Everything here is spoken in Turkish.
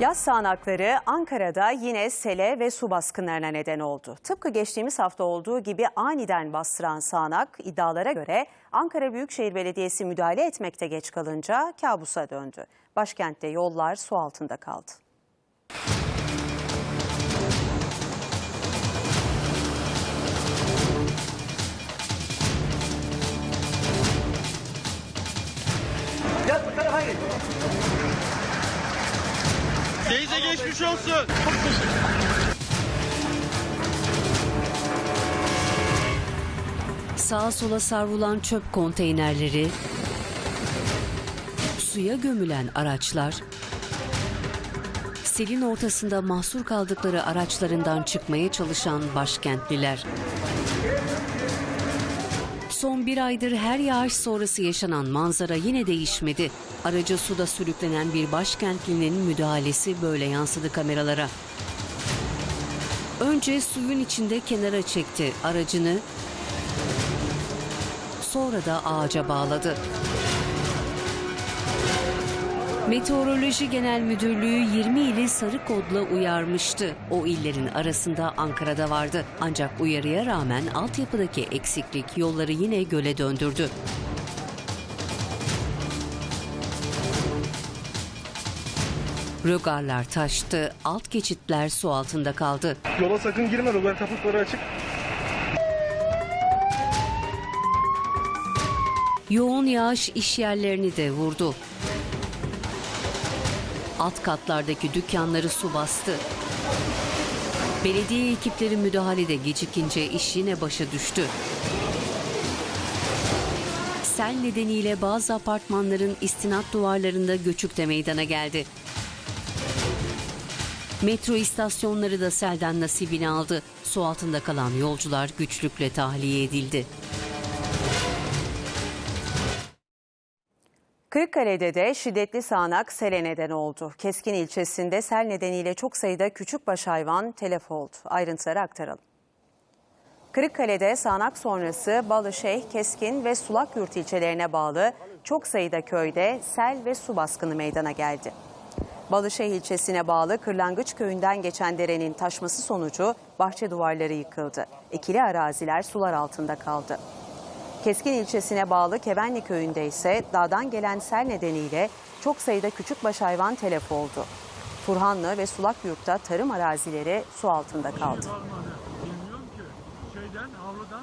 Yaz sağanakları Ankara'da yine sele ve su baskınlarına neden oldu. Tıpkı geçtiğimiz hafta olduğu gibi aniden bastıran sağanak iddialara göre Ankara Büyükşehir Belediyesi müdahale etmekte geç kalınca kabusa döndü. Başkentte yollar su altında kaldı. Tarafa git. Teyze geçmiş olsun. Sağa sola savrulan çöp konteynerleri, suya gömülen araçlar, selin ortasında mahsur kaldıkları araçlarından çıkmaya çalışan başkentliler. Son bir aydır her yağış sonrası yaşanan manzara yine değişmedi. Aracı suda sürüklenen bir başkentlinin müdahalesi böyle yansıdı kameralara. Önce suyun içinde kenara çekti aracını, sonra da ağaca bağladı. Meteoroloji Genel Müdürlüğü 20 ili sarı kodla uyarmıştı. O illerin arasında Ankara'da vardı. Ancak uyarıya rağmen altyapıdaki eksiklik yolları yine göle döndürdü. Rögarlar taştı, alt geçitler su altında kaldı. Yola sakın girme roller kaputları açık. Yoğun yağış iş yerlerini de vurdu. Alt katlardaki dükkanları su bastı. Belediye ekipleri müdahalede gecikince iş yine başa düştü. Sel nedeniyle bazı apartmanların istinat duvarlarında göçük de meydana geldi. Metro istasyonları da selden nasibini aldı. Su altında kalan yolcular güçlükle tahliye edildi. Kırıkkale'de de şiddetli sağanak sele neden oldu. Keskin ilçesinde sel nedeniyle çok sayıda küçükbaş hayvan telef oldu. Ayrıntıları aktaralım. Kırıkkale'de sağanak sonrası Balışehir, Keskin ve Sulakyurt ilçelerine bağlı çok sayıda köyde sel ve su baskını meydana geldi. Balışehir ilçesine bağlı Kırlangıç köyünden geçen derenin taşması sonucu bahçe duvarları yıkıldı. Ekili araziler sular altında kaldı. Keskin ilçesine bağlı Kevenli köyünde ise dağdan gelen sel nedeniyle çok sayıda küçükbaş hayvan telef oldu. Turhanlı ve sulak Sulakyurt'ta tarım arazileri su altında kaldı. Şey ki, şeyden, havludan...